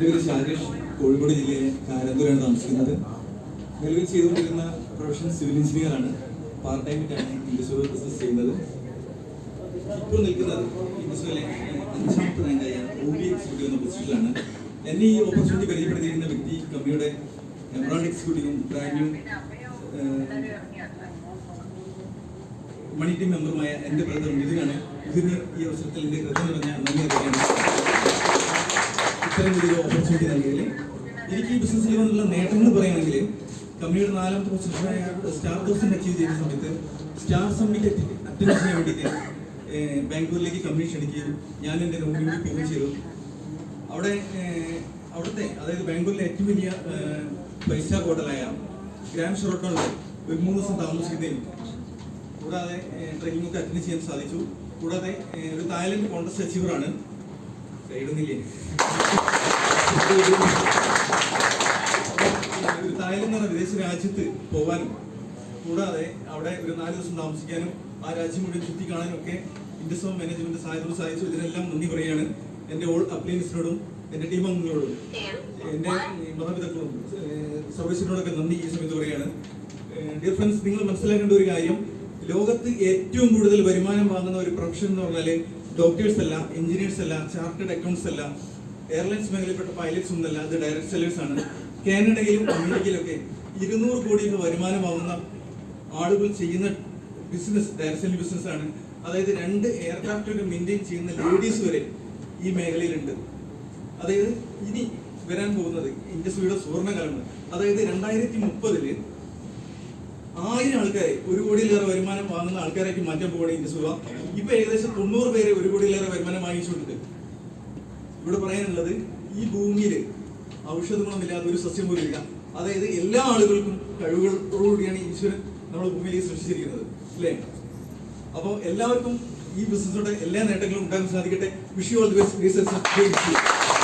എന്റെ പേര് ശാരീഷ്. കോഴിക്കോട് ജില്ലയിലെ കാരന്തൂരാണ് താമസിക്കുന്നത്. നിലവിൽ ചെയ്തുകൊണ്ടിരുന്ന പ്രൊഫഷൻ സിവിൽ എഞ്ചിനീയർ ആണ് പാർട്ട് ടൈമിട്ടാണ് ഇൻഡസ്ട്രിയൽ ബിസിനസ് ചെയ്യുന്നത്. ഇപ്പോൾ നിൽക്കുന്നത് ഇൻഡസ്ട്രിയിലെ അഞ്ചാമത്തെ റാങ്കായ ഒ ബി എക്സിക്യൂട്ടീവ് എന്ന പൊസിഷനിലാണ്. എന്നെ ഈ ഓപ്പർച്യൂണിറ്റി പരിചയപ്പെടുത്തിയിരിക്കുന്ന വ്യക്തി കമ്പനിയുടെ എംബ്രോയിഡ് എക്സിക്യൂട്ടീവും ബ്രാൻഡ് മണി ടീം മെമ്പറുമായ എന്റെ ബ്രദർ മിഥുനാണ് മിഥുന് ഈ അവസരത്തിൽ എന്റെ കൃത്യം നിറഞ്ഞ നന്ദി അറിയിക്കുകയാണ്. ഇത്തരം ഒരു ഓപ്പർച്യൂണിറ്റി നൽകിയതിൽ എനിക്ക് ഈ ബിസിനസ് ചെയ്യുന്നതിനുള്ള നേട്ടങ്ങൾ പറയുകയാണെങ്കിൽ കമ്പനിയുടെ നാലാമത്തെ പൊസിഷനായ സ്റ്റാർ തൗസൻഡ് അച്ചീവ് ചെയ്യുന്ന സമയത്ത് സ്റ്റാർ സമ്മിറ്റ് അറ്റൻഡ് ചെയ്യാൻ വേണ്ടിയിട്ട് ബാംഗ്ലൂരിലേക്ക് കമ്പനി ക്ഷണിക്കുകയും ഞാൻ എന്റെ നോമിനി പോവുകയും ചെയ്തു. അവിടെ അവിടുത്തെ അതായത് ബാംഗ്ലൂരിലെ ഏറ്റവും വലിയ ഫൈവ് സ്റ്റാർ ഹോട്ടലായ ഗ്രാൻഡ് ഷെറോട്ടോണിൽ ഒരു മൂന്ന് ദിവസം താമസിക്കുന്നതിന് കൂടാതെ ട്രെക്കിംഗ് ഒക്കെ അറ്റൻഡ് ചെയ്യാൻ സാധിച്ചു. കൂടാതെ ഒരു തായ്ലൻഡ് കോൺഗ്രസ് അച്ചീവറാണ് ഇടുന്നില്ലേ ഒരു തായ്ലൻഡ് എന്ന് വിദേശ രാജ്യത്ത് പോകാനും കൂടാതെ അവിടെ ഒരു നാല് ദിവസം താമസിക്കാനും ആ രാജ്യം മുഴുവൻ ചുറ്റി കാണാനും ഒക്കെ ഇൻഡസ്ട്രി മാനേജ്മെന്റ് സഹായത്തോട് സഹായിച്ചു. ഇതിനെല്ലാം നന്ദി പറയുകയാണ്. എന്റെ ഓൾ അപ്ലയൻസിനോടും എന്റെ ടീം അംഗങ്ങളോടും. എന്റെ മാതാപിതാക്കളോടും സർവീസിനോടൊക്കെ നന്ദി ഈ സമയത്ത് പറയുകയാണ്. ഡിയർ ഫ്രണ്ട്സ് നിങ്ങൾ മനസ്സിലാക്കേണ്ട ഒരു കാര്യം. ലോകത്ത് ഏറ്റവും കൂടുതൽ വരുമാനം വാങ്ങുന്ന ഒരു പ്രൊഫഷൻ എന്ന് പറഞ്ഞാൽ ഡോക്ടേഴ്സ് അല്ല എഞ്ചിനീയേഴ്സ് അല്ല ചാർട്ടേഡ് അക്കൗണ്ട്സ് അല്ല. എയർലൈൻസ് മേഖലയിൽപ്പെട്ട പൈലറ്റ്സ് ഒന്നല്ല അത് ഡയറക്ട് സെല്ലേഴ്സ് ആണ്. കാനഡയിലും അമേരിക്കയിലൊക്കെ ഇരുന്നൂറ് കോടിയിൽ വരുമാനമാവുന്ന ആളുകൾ ചെയ്യുന്ന ബിസിനസ് ഡയറക്ട് സെല്ലിംഗ് ബിസിനസ് ആണ്. അതായത് രണ്ട് എയർക്രാഫ്റ്റുകൾ മെയിന്റെയിൻ ചെയ്യുന്ന ലേഡീസ് വരെ ഈ മേഖലയിലുണ്ട്. അതായത് ഇനി വരാൻ പോകുന്നത് ഇൻഡസ്ട്രിയുടെ സുവർണകാലമാണ്. അതായത് രണ്ടായിരത്തി മുപ്പതിൽ ആയിരം ആൾക്കാരെ ഒരു കോടിയിലേറെ വരുമാനം വാങ്ങുന്ന ആൾക്കാരായിട്ട് മാറ്റാൻ പോകണേ ഇൻഡസ്ട്രി. ഇപ്പൊ ഏകദേശം തൊണ്ണൂറ് പേരെ ഒരു കോടിയിലേറെ വരുമാനം വാങ്ങിച്ചുകൊണ്ടിട്ടുണ്ട് ഇവിടെ പറയാനുള്ളത് ഈ ഭൂമിയിൽ ഔഷധ ഗുണമില്ലാത്ത ഒരു സസ്യം പോലും ഇല്ല. അതായത് എല്ലാ ആളുകൾക്കും കഴിവുകളോടുകൂടിയാണ് ഈശ്വരൻ നമ്മുടെ ഭൂമിയിലേക്ക് സൃഷ്ടിച്ചിരിക്കുന്നത് അല്ലേ? അപ്പോൾ എല്ലാവർക്കും ഈ ബിസിനസ്സോടെ എല്ലാ നേട്ടങ്ങളും ഉണ്ടാകാൻ സാധിക്കട്ടെ. Wish you all the best